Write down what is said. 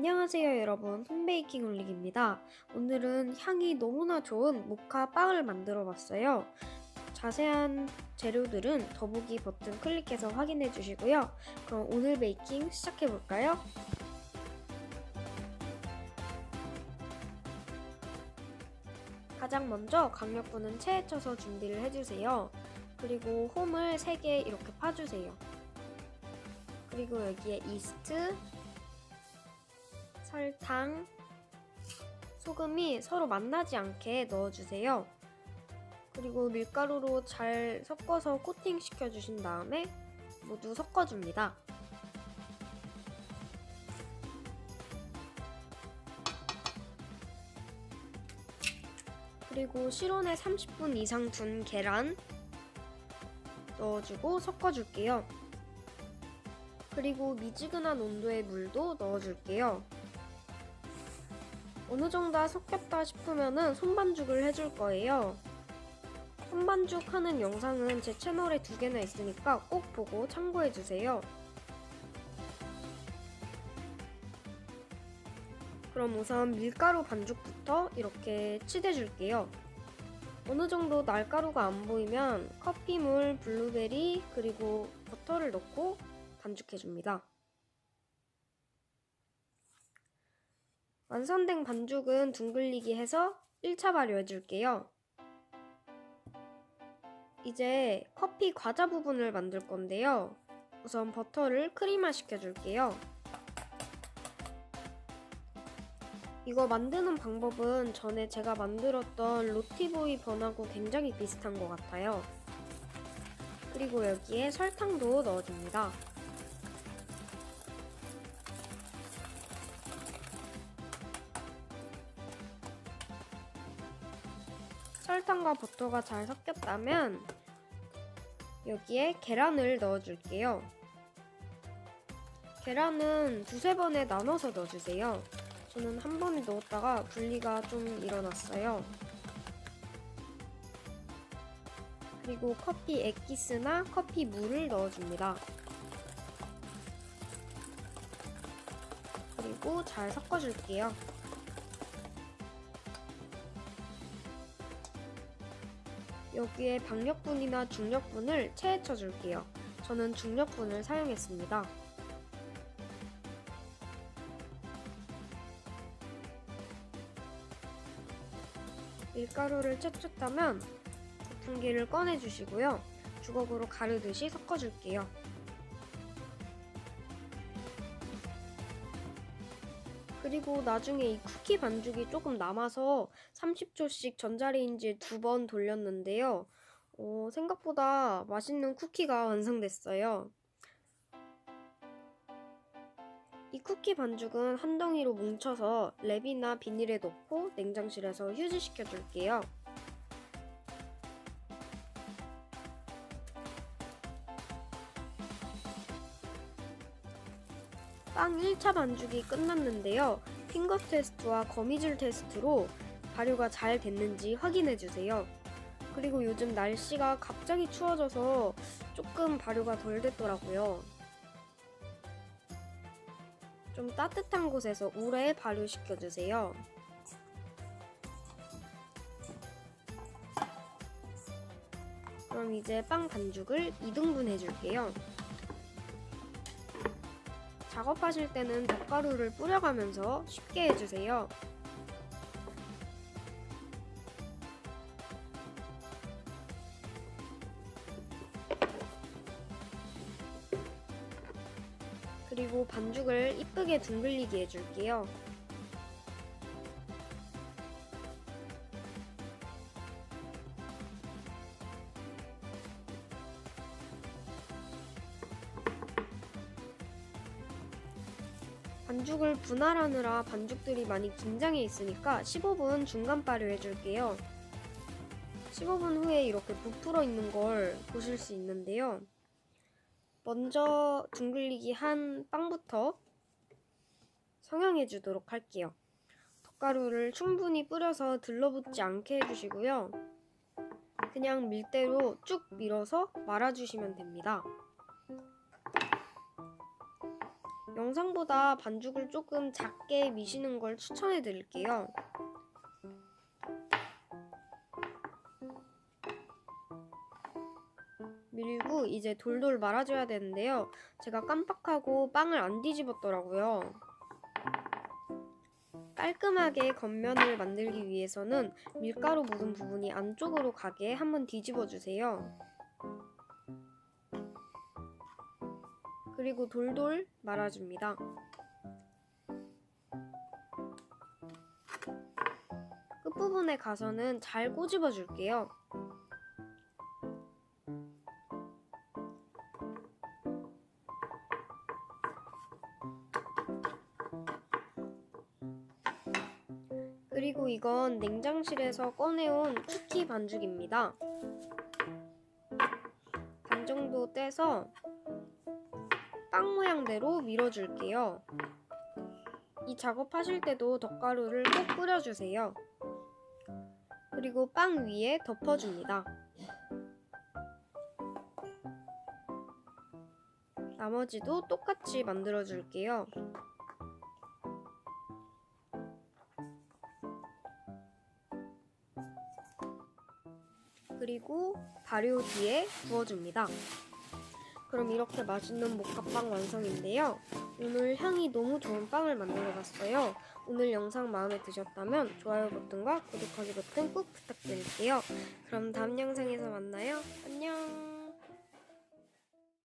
안녕하세요 여러분. 홈베이킹 올릭입니다. 오늘은 향이 너무나 좋은 모카 빵을 만들어 봤어요. 자세한 재료들은 더보기 버튼 클릭해서 확인해 주시고요. 그럼 오늘 베이킹 시작해 볼까요? 가장 먼저 강력분은 체에 쳐서 준비를 해주세요. 그리고 홈을 3개 이렇게 파주세요. 그리고 여기에 이스트 설탕, 소금이 서로 만나지 않게 넣어주세요. 그리고 밀가루로 잘 섞어서 코팅 시켜 주신 다음에 모두 섞어줍니다. 그리고 실온에 30분 이상 둔 계란 넣어주고 섞어줄게요. 그리고 미지근한 온도의 물도 넣어줄게요. 어느 정도 섞였다 싶으면은 손반죽을 해줄 거예요. 손반죽 하는 영상은 제 채널에 두 개나 있으니까 꼭 보고 참고해주세요. 그럼 우선 밀가루 반죽부터 이렇게 칠해줄게요. 어느 정도 날가루가 안 보이면 커피물, 블루베리, 그리고 버터를 넣고 반죽해줍니다. 완성된 반죽은 둥글리기 해서 1차 발효해 줄게요. 이제 커피 과자 부분을 만들 건데요. 우선 버터를 크림화 시켜줄게요. 이거 만드는 방법은 전에 제가 만들었던 로티보이 번하고 굉장히 비슷한 것 같아요. 그리고 여기에 설탕도 넣어줍니다. 설탕과 버터가 잘 섞였다면 여기에 계란을 넣어줄게요. 계란은 두세 번에 나눠서 넣어주세요. 저는 한 번에 넣었다가 분리가 좀 일어났어요. 그리고 커피 엑기스나 커피 물을 넣어줍니다. 그리고 잘 섞어줄게요. 여기에 박력분이나 중력분을 체에 쳐줄게요. 저는 중력분을 사용했습니다. 밀가루를 쳤쳤다면 거품기를 꺼내주시고요. 주걱으로 가르듯이 섞어줄게요. 그리고 나중에 이 쿠키 반죽이 조금 남아서 30초씩 전자레인지에 두 번 돌렸는데요. 어, 생각보다 맛있는 쿠키가 완성됐어요. 이 쿠키 반죽은 한 덩이로 뭉쳐서 랩이나 비닐에 넣고 냉장실에서 휴지시켜 줄게요. 빵 1차 반죽이 끝났는데요. 핑거 테스트와 거미줄 테스트로 발효가 잘 됐는지 확인해 주세요. 그리고 요즘 날씨가 갑자기 추워져서 조금 발효가 덜 됐더라고요. 좀 따뜻한 곳에서 오래 발효시켜 주세요. 그럼 이제 빵 반죽을 2등분 해줄게요. 작업하실 때는 덧가루를 뿌려가면서 쉽게 해주세요. 그리고 반죽을 이쁘게 둥글리게 해줄게요. 반죽을 분할하느라 반죽들이 많이 긴장해 있으니까 15분 중간 발효 해 줄게요. 15분 후에 이렇게 부풀어 있는 걸 보실 수 있는데요. 먼저 둥글리기 한 빵부터 성형해 주도록 할게요. 덧가루를 충분히 뿌려서 들러붙지 않게 해주시고요. 그냥 밀대로 쭉 밀어서 말아주시면 됩니다. 영상보다 반죽을 조금 작게 미시는 걸 추천해 드릴게요. 밀고 이제 돌돌 말아줘야 되는데요. 제가 깜빡하고 빵을 안 뒤집었더라고요. 깔끔하게 겉면을 만들기 위해서는 밀가루 묻은 부분이 안쪽으로 가게 한번 뒤집어 주세요. 그리고 돌돌 말아줍니다. 끝부분에 가서는 잘 꼬집어 줄게요. 그리고 이건 냉장실에서 꺼내온 쿠키 반죽입니다. 반 정도 떼서 빵 모양대로 밀어줄게요. 이 작업하실 때도 덧가루를 꼭 뿌려주세요. 그리고 빵 위에 덮어줍니다. 나머지도 똑같이 만들어줄게요. 그리고 발효 뒤에 부어줍니다. 그럼 이렇게 맛있는 모카빵 완성인데요. 오늘 향이 너무 좋은 빵을 만들어 봤어요. 오늘 영상 마음에 드셨다면 좋아요 버튼과 구독하기 버튼 꼭 부탁드릴게요. 그럼 다음 영상에서 만나요. 안녕.